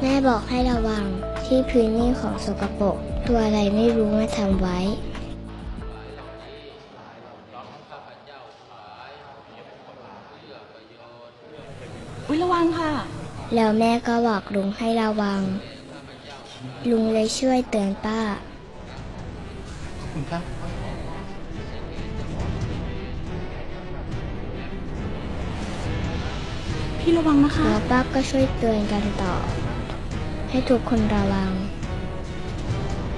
พื้นนี่ของสกปรกตัวอะไรไม่รู้มาทำไว้ อุ้ยระวังค่ะ แล้วแม่ก็บอกลุงให้ระวัง ลุงเลยช่วยเตือนป้า คุณครับพี่ระวังนะคะ แล้วป้าก็ช่วยเตือนกันต่อ ให้ทุกคนระวัง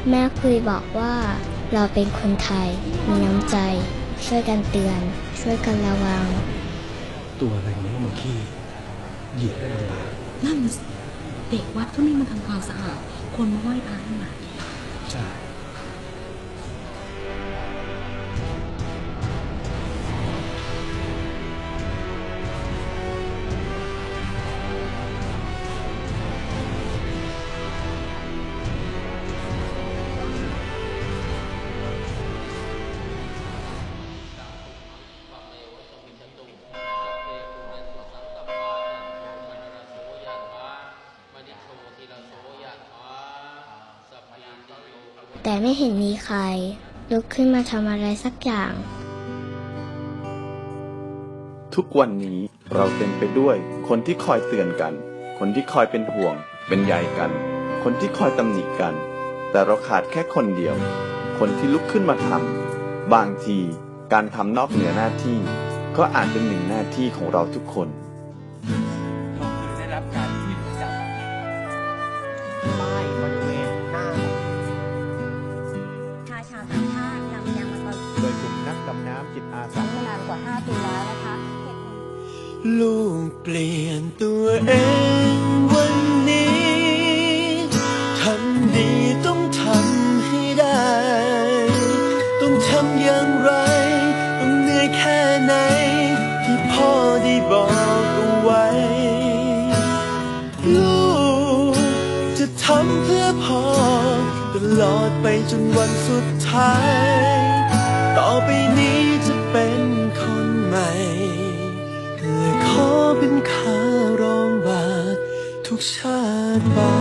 แม่เคยบอกว่าเราเป็นคนไทย มีน้ำใจ ช่วยกันเตือน ช่วยกันระวัง ตัวอะไรเนี่ยมันขี้เหยียบได้เลยนั่นน่ะสิเด็กวัดก็ไม่มาทำความสะอาดคนมาไหว้พระนี่หมาใช่ แต่ไม่เห็นมีใคร ลุกขึ้นมาทำอะไรสักอย่าง ทุกวันนี้เราเต็มไปด้วย คนที่คอยเตือนกัน คนที่คอยเป็นห่วง เป็นใยกัน คนที่คอยตำหนิกัน แต่เราขาดแค่คนเดียว คนที่ลุกขึ้นมาทำบางทีการทำนอกเหนือหน้าที่ ก็อาจเป็นหนึ่งหน้าที่ของเราทุกคน กว่า 5 ปีแล้วนะคะลูกเปลี่ยนตัวเองวันนี้ทำดีต้องทำให้ได้ ต้องทำอย่างไร ต้องเหนื่อยแค่ไหน ที่พ่อได้บอกเอาไว้ ลูกจะทำเพื่อพ่อ ตลอดไปจนวันสุดท้าย ต่อไปนี้จะเป็น ใหม่และขอเป็นคารองบาทุกชาติบา